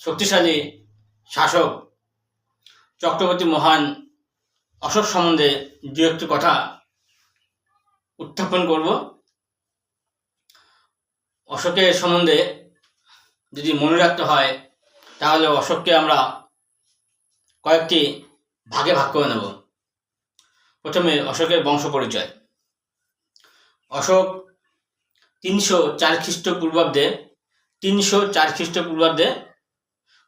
শক্তিশালী শাসক চক্রবর্তী মহান অশোক সম্বন্ধে দু একটি কথা উত্থাপন করব। অশোকের সম্বন্ধে যদি মনে রাখতে হয়, তাহলে অশোককে আমরা কয়েকটি ভাগে ভাগ করে নেব। প্রথমে অশোকের বংশ পরিচয়। অশোক তিনশো চার খ্রিস্টপূর্বাব্দে, তিনশো চার খ্রিস্টপূর্বাব্দে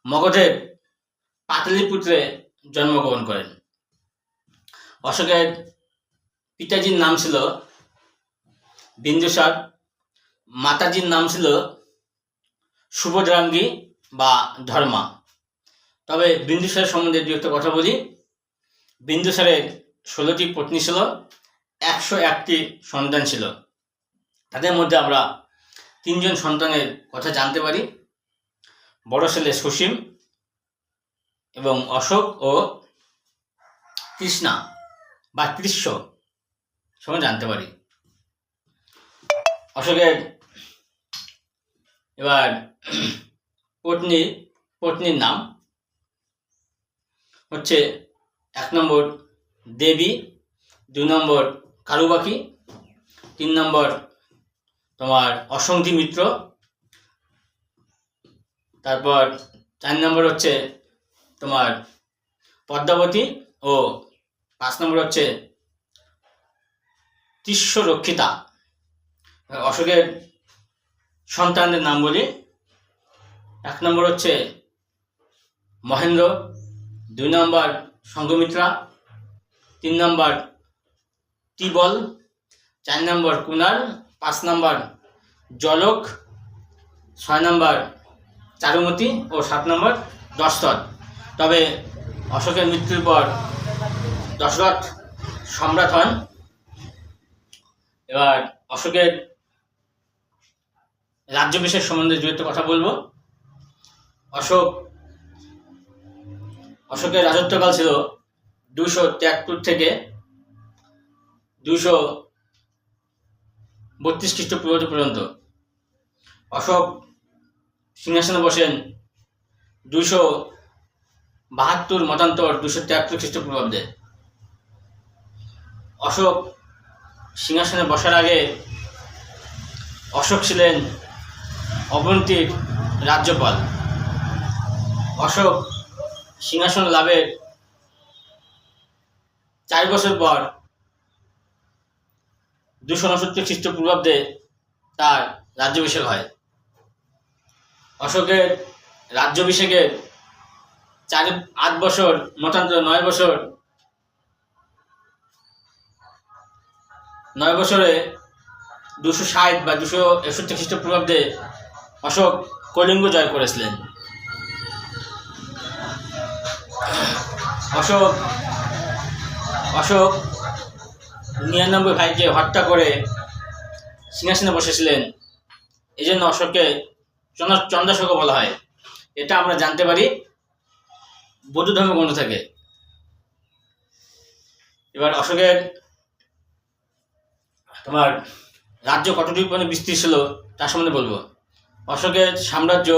মগধের পাটলিপুত্রে জন্মগ্রহণ করেন। অশোকের পিতাজির নাম ছিল বিন্দুসার, মাতাজির নাম ছিল সুভদ্রাঙ্গী বা ধর্মা। তবে বিন্দুসারের সম্বন্ধে দু একটা কথা বলি। বিন্দুসারের ষোলোটি পত্নী ছিল, একশো একটি সন্তান ছিল। তাদের মধ্যে আমরা তিনজন সন্তানের কথা জানতে পারি। বড় ছেলে সুসীম এবং অশোক ও কৃষ্ণা বা কৃষ্ণ, সময় জানতে পারি। অশোকের এবার পত্নী, পত্নীর নাম হচ্ছে এক নম্বর দেবী দুই নম্বর কারুবাকি, তিন নম্বর তোমার অসন্ধি মিত্র তারপর চার নম্বর হচ্ছে তোমার পদ্মাবতী ও পাঁচ নম্বর হচ্ছে তিস্য রক্ষিতা অশোকের সন্তানদের নাম বলি। এক নম্বর হচ্ছে মহেন্দ্র, দুই নম্বর সঙ্গমিত্রা তিন নম্বর টিবল চার নম্বর কুনার পাঁচ নম্বর জলক, ছয় নম্বর চারুমতি ও সাত নম্বর দশরথ তবে অশোকের মৃত্যুর পর দশরথ সম্রাট হন। এবার অশোকের রাজ্যাভিষেক সম্বন্ধে দু একটা কথা বলব। অশোক, অশোকের রাজত্বকাল ছিল দুশো তিয়াত্তর থেকে দুশো বত্রিশ খ্রিস্টপূর্বাব্দ পর্যন্ত। অশোক সিংহাসনে বসেন। দুশো বাহাত্তর মতান্তর দুশো তিয়াত্তর খ্রিস্টপূর্বাব্দে। অশোক সিংহাসনে বসার আগে অশোক ছিলেন অবন্তীর রাজ্যপাল। অশোক সিংহাসন লাভের চার বছর পর দুশো উনসত্তর খ্রিস্টপূর্বাব্দে তার রাজ্যাভিষেক হয়। অশোকের রাজ্যাভিষেকের চার, আট বছর, মতান্তর নয় বছর, নয় বছরে দুশো ষাট বা দুশো একষট্টি খ্রিস্টপূর্বাব্দে অশোক কলিঙ্গ জয় করেছিলেন। অশোক অশোক নিরানব্বই ভাইকে হত্যা করে সিংহাসনে বসেছিলেন। এই জন্য অশোককে চন্দ্রাশোক বলা হয়। এটা আমরা জানতে পারি। বৌদ্ধ ধর্মগ্রন্থ থেকে। এবার অশোকের তোমার রাজ্য কতটুকু পরিমাণে বিস্তৃত ছিল তার সম্বন্ধে বলব। অশোকের সাম্রাজ্য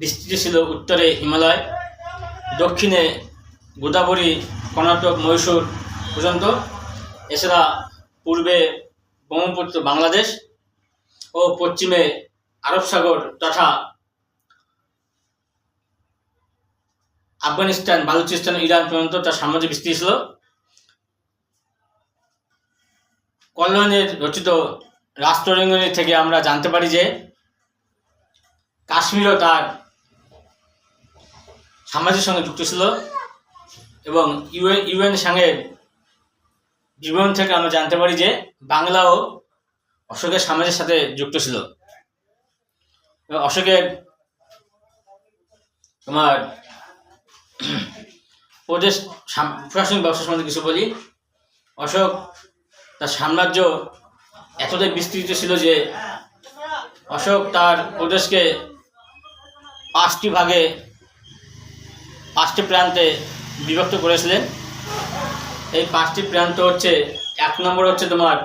বিস্তৃত ছিল উত্তরে হিমালয়, দক্ষিণে গোদাবরী, কর্ণাটক, মহীশূর পর্যন্ত। এছাড়া পূর্বে ব্রহ্মপুত্র বাংলাদেশ ও পশ্চিমে আরব সাগর তথা আফগানিস্তান, বালুচিস্তান ইরান পর্যন্ত তার সাম্রাজ্য বিস্তৃত ছিল। কল্যাণের রচিত রাষ্ট্ররঙ্গনী থেকে আমরা জানতে পারি যে কাশ্মীরও তার সাম্রাজ্যের সঙ্গে যুক্ত ছিল এবং ইউএন ইউএন সঙ্গে বিবরণ থেকে আমরা জানতে পারি যে বাংলাও অশোকের সাম্রাজ্যের সাথে যুক্ত ছিল। অশোকের তোমার প্রদেশ প্রশাসনিক ব্যবস্থা সম্বন্ধে কিছু বলি। অশোক তার সাম্রাজ্য এতটাই বিস্তৃত ছিল যে অশোক তার প্রদেশকে পাঁচটি ভাগে, পাঁচটি প্রান্তে বিভক্ত করেছিলেন। এই পাঁচটি প্রান্ত হচ্ছে, এক নম্বর হচ্ছে তোমার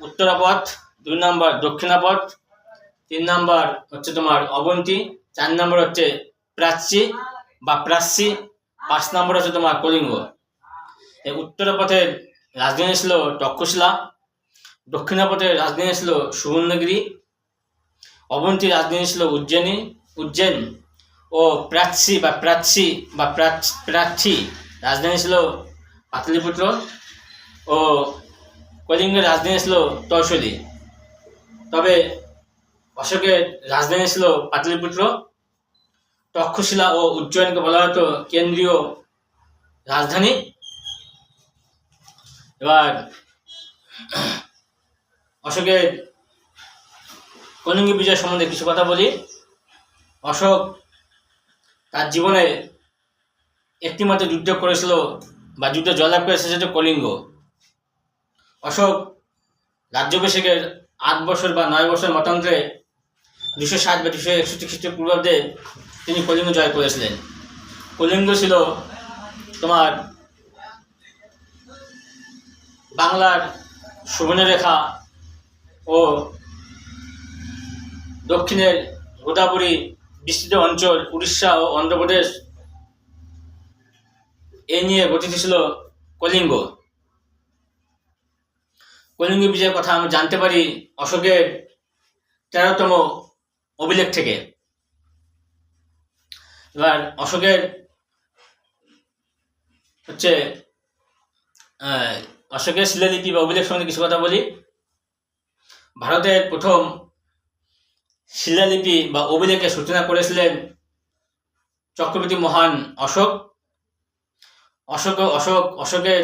উত্তরাপথ দুই নম্বর দক্ষিণাপথ তিন নম্বর হচ্ছে তোমার অবন্তী, চার নম্বর হচ্ছে প্রাচ্যী বা প্রাচ্যী, পাঁচ নম্বর হচ্ছে তোমার কলিঙ্গ। এই উত্তর পথের রাজধানী ছিল তক্ষশিলা, দক্ষিণ পথের রাজধানী ছিল সুবর্ণগিরি, অবন্তী রাজধানী ছিল উজ্জয়িনী উজ্জৈন ও প্রাচ্যী বা প্রাচ্যী বা প্রাচ- প্রাচ্যী রাজধানী ছিল পাটলিপুত্র ও কলিঙ্গের রাজধানী ছিল তৈশলী তবে অশোকের রাজধানী ছিল পাটলিপুত্র। তক্ষশিলা ও উজ্জয়নকে বলা হতো কেন্দ্রীয় রাজধানী। এবার অশোকের কলিঙ্গ বিজয় সম্বন্ধে কিছু কথা বলি। অশোক তার জীবনে একটি মাত্র যুদ্ধ করেছিল বা যুদ্ধে জয়লাভ করেছে, সেটা কলিঙ্গ। অশোক রাজ্যাভিষেকের আট বছর বা নয় বছর মতান্তরে দুশো ষাট বা দুশো একষট্টি খ্রিস্টপূর্বাব্দে তিনি কলিঙ্গ জয় করেছিলেন। কলিঙ্গ ছিল তোমার বাংলার সুবর্ণরেখা ও দক্ষিণের গোদাবরী বিস্তৃত অঞ্চল উড়িষ্যা ও অন্ধ্রপ্রদেশ এ নিয়ে গঠিত ছিল কলিঙ্গ। কলিঙ্গ বিজয়ের কথা আমরা জানতে পারি অশোকের তেরোতম অভিলেখ থেকে। এবার অশোকের হচ্ছে অশোকের শিলালিপি বা অভিলেখ সম্বন্ধে কিছু কথা বলি। ভারতের প্রথম শিলালিপি বা অভিলেখের সূচনা করেছিলেন চক্রবর্তী মহান অশোক। অশোক অশোক, অশোকের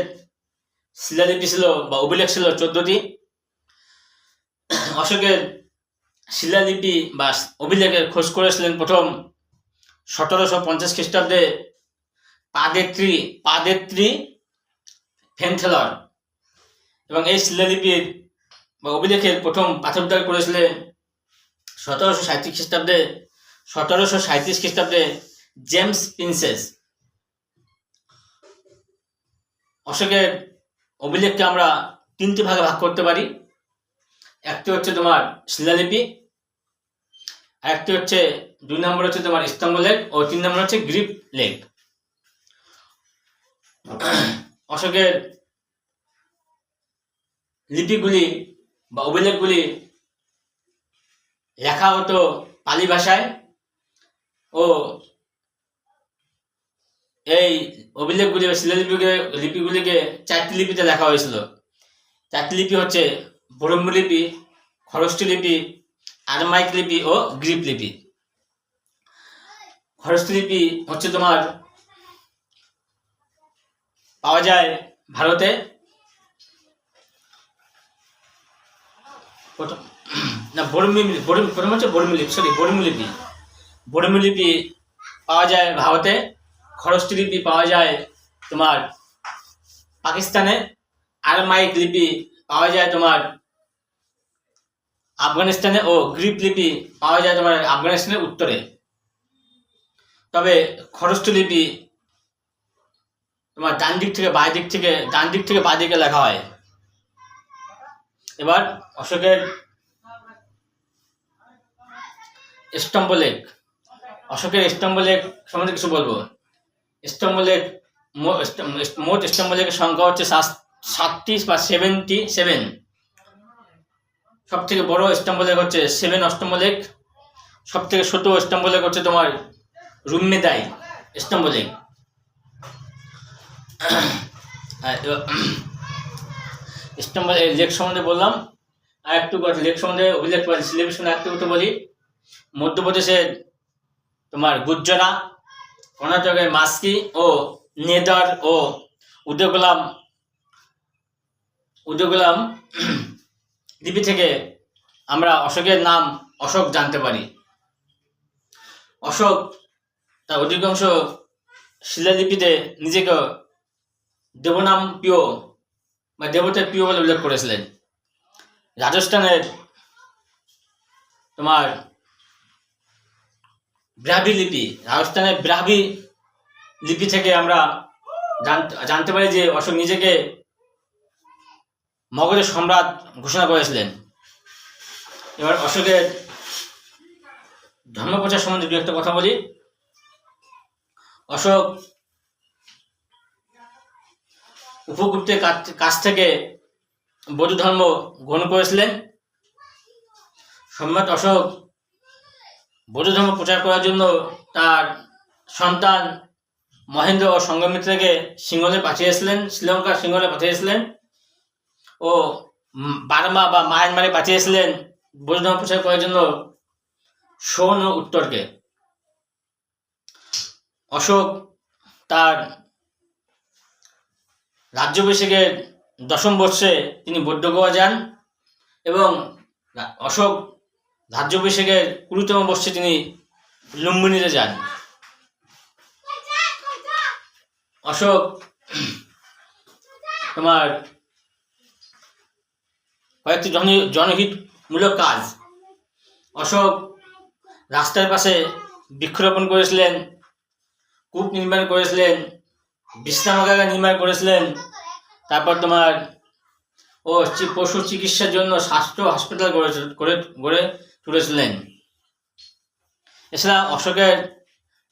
শিলালিপি ছিল বা অভিলেখ ছিল চোদ্দটি। অশোকের শিলালিপি বা অভিলেখের খোঁজ করেছিলেন প্রথম সতেরোশো পঞ্চাশ খ্রিস্টাব্দে পাদেত্রী পাদেত্রী ফেনথেলর। এবং এই শিলালিপির বা অভিলেখের প্রথম পাথরদার করেছিলেন সতেরোশো সাঁত্রিশ খ্রিস্টাব্দে, সতেরোশো সাঁত্রিশ খ্রিস্টাব্দে জেমস প্রিন্সেস। অশোকের অভিলেখকে আমরা তিনটি ভাগে ভাগ করতে পারি। একটি হচ্ছে তোমার শিলালিপি আর একটি হচ্ছে দুই নম্বর হচ্ছে তোমার স্তম্ভ লেখ ও তিন নম্বর হচ্ছে গ্রিপ লেখ অশোকের লিপিগুলি বা অভিলেখগুলি লেখা হতো পালি ভাষায় ও এই অভিলেখগুলি শিলালিপিকে লিপিগুলিকে চারটি লিপিতে লেখা হয়েছিল। চারটি লিপি হচ্ছে ব্রহ্মলিপি খরষ্টি লিপি আরমাইক লিপি ও গ্রিপ লিপি। খরষ্টি লিপি হচ্ছে তোমার পাওয়া যায় ভারতে। না বর্মি বর্মি প্রথম হচ্ছে বর্মিলিপি সরি বর্মিলিপি বর্মিলিপি পাওয়া যায় ভারতে। খরষ্টি লিপি পাওয়া যায় তোমার পাকিস্তানে। আরমাইক লিপি পাওয়া যায় তোমার আফগানিস্তানে ও গ্রিপ লিপি পাওয়া যায় তোমার আফগানিস্তানের উত্তরে। তবে খরষ্টি লিপি তোমার ডান দিক থেকে বাঁ দিক থেকে, ডান দিক থেকে বাঁ দিকে লেখা হয়। এবার অশোকের স্তম্ভলেখ অশোকের স্তম্ভলেখ সম্বন্ধে কিছু বলব। স্তম্ভ- মোট স্তম্ভলেখের সংখ্যা হচ্ছে সাত- সাতটি বা সেভেন্টি সেভেন সব থেকে বড় স্তম্ভলেখ হচ্ছে সেভেন অষ্টম্ভলেখ সব থেকে ছোট স্তম্ভলেখ হচ্ছে তোমার রুম্মেদাই এবার স্তম্ভ এই লেখ সম্বন্ধে বললাম। আর একটু কথা লেখ সম্বন্ধে অভিলেখ বলি সিলেবাস সম্বন্ধে একটু একটু বলি। মধ্যপ্রদেশের তোমার গুজ্জরা, কর্ণাটকের মাস্কি ও নেদার ও উদয়গুলাম উদয়গুলাম লিপি থেকে আমরা অশোকের নাম অশোক জানতে পারি। অশোক তার অধিকাংশ শিলালিপিতে নিজেকে দেবনাম প্রিয় বা দেবতার প্রিয় বলে উল্লেখ করেছিলেন। রাজস্থানের তোমার ব্রাভি লিপি, রাজস্থানের ব্রাভি লিপি থেকে আমরা জানতে জানতে পারি যে অশোক নিজেকে মগধের সম্রাট ঘোষণা করেছিলেন। এবার অশোকের ধর্মপ্রচার সম্বন্ধে দু একটা কথা বলি। অশোক উপগুপ্তের কাছ- থেকে বৌদ্ধ ধর্ম গ্রহণ করেছিলেন। সম্রাট অশোক বৌদ্ধ ধর্ম প্রচার করার জন্য তার সন্তান মহেন্দ্র ও সঙ্গমিত্রকে সিংহলে পাঠিয়েছিলেন, শ্রীলঙ্কার সিংহলে পাঠিয়েছিলেন। ও বার্মা বা মায়ানমারে পাঠিয়েছিলেন। ধর্ম প্রচার করার জন্য। সোন ও উত্তরকে। অশোক তার রাজ্যাভিষেকের দশম বর্ষে তিনি বৌদ্ধ গোয়া যান এবং অশোক রাজ্যাভিষেকের কুড়িতম বর্ষে তিনি লুম্বিনীতে যান। অশোক তোমার কয়েকটি জন জনহিতমূলক কাজ। অশোক রাস্তার পাশে বৃক্ষরোপণ করেছিলেন, কূপ নির্মাণ করেছিলেন বিশ্রামাগার নির্মাণ করেছিলেন, তারপর তোমার ও পশু চিকিৎসার জন্য স্বাস্থ্য হাসপাতাল গড়ে গড়ে তুলেছিলেন। এছাড়া অশোকের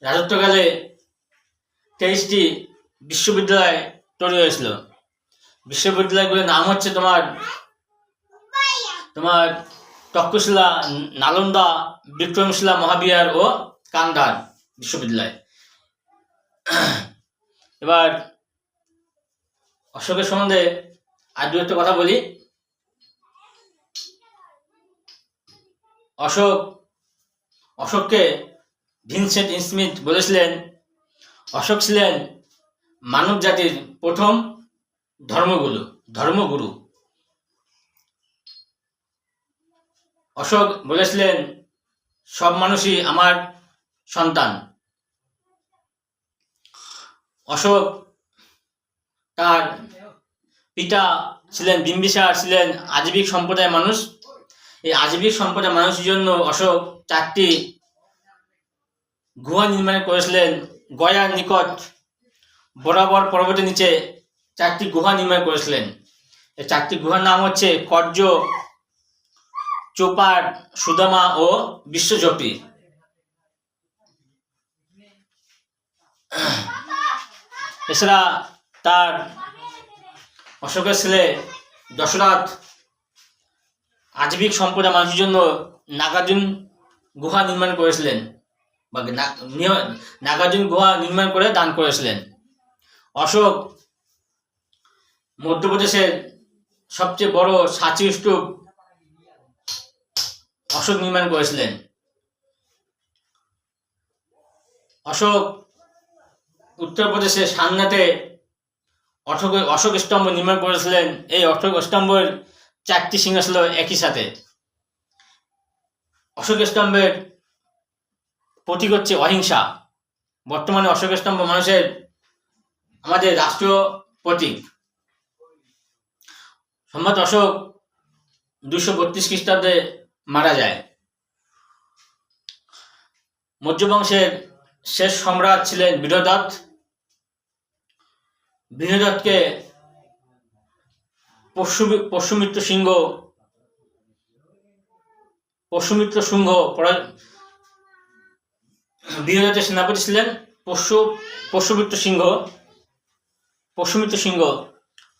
রাজত্বকালে তেইশটি বিশ্ববিদ্যালয় তৈরি হয়েছিল। বিশ্ববিদ্যালয়গুলোর নাম হচ্ছে তোমার তোমার তক্ষশিলা, নালন্দা, বিক্রমশিলা, মহাবিহার ও কান্দার বিশ্ববিদ্যালয়। এবার অশোকের সম্বন্ধে আর দু একটা কথা বলি। অশোক, অশোককে ভিনসেন্ট স্মিথ বলেছিলেন, অশোক ছিলেন মানব জাতির প্রথম ধর্মগুরু ধর্মগুরু। অশোক বলেছিলেন, সব মানুষই আমার সন্তান। অশোক তার পিতা ছিলেন, বিম্বিসার ছিলেন আজীবিক সম্প্রদায়ের মানুষ। এই আজীবিক সম্প্রদায়ের মানুষের জন্য অশোক চারটি গুহা নির্মাণ করেছিলেন। গয়ার নিকট বরাবর পর্বতের নিচে চারটি গুহা নির্মাণ করেছিলেন। এই চারটি গুহার নাম হচ্ছে কর্য চোপার সুদামা ও বিশ্বজপি। এছাড়া তার অশোকের ছেলে দশরথ আজীবিক সম্প্রদায় মানুষের জন্য নাগার্জুন গুহা নির্মাণ করেছিলেন বা নাগার্জুন গুহা নির্মাণ করে দান করেছিলেন। অশোক মধ্যপ্রদেশের সবচেয়ে বড় সাঁচি স্তূপ অশোক নির্মাণ করেছিলেন। অশোক উত্তরপ্রদেশের সান্নাতে অশোক অশোক স্তম্ভ নির্মাণ করেছিলেন। এই অশোক স্তম্ভের চারটি সিংহ ছিল একই সাথে। অশোক স্তম্ভের প্রতীক হচ্ছে অহিংসা। বর্তমানে অশোক স্তম্ভ মানুষের আমাদের রাষ্ট্রীয় প্রতীক। সম্রাট অশোক দুশো বত্রিশ খ্রিস্টাব্দে মারা যায়। মৌর্য বংশের শেষ সম্রাট ছিলেন বীরদত্ত বীরদত্তকে পশু পশুমিত্র সিংহ পশুমিত্র সিংহ বীরদত্তের সেনাপতি ছিলেন পশু পশুমিত্র সিংহ। পশুমিত্র সিংহ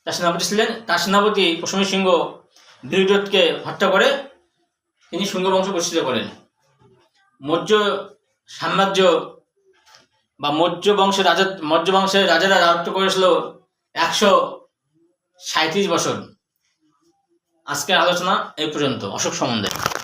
তার সেনাপতি ছিলেন। তার সেনাপতি পশুমিত্র সিংহ বীরদত্তকে হত্যা করে তিনি সুন্দর বংশ প্রতিষ্ঠিত করেন। মৌর্য সাম্রাজ্য বা মৌর্য বংশের রাজা, মৌর্য বংশের রাজারা রাজত্ব করেছিল একশো সাঁত্রিশ বছর। আজকের আলোচনা এই পর্যন্ত। অশোক সম্বন্ধে।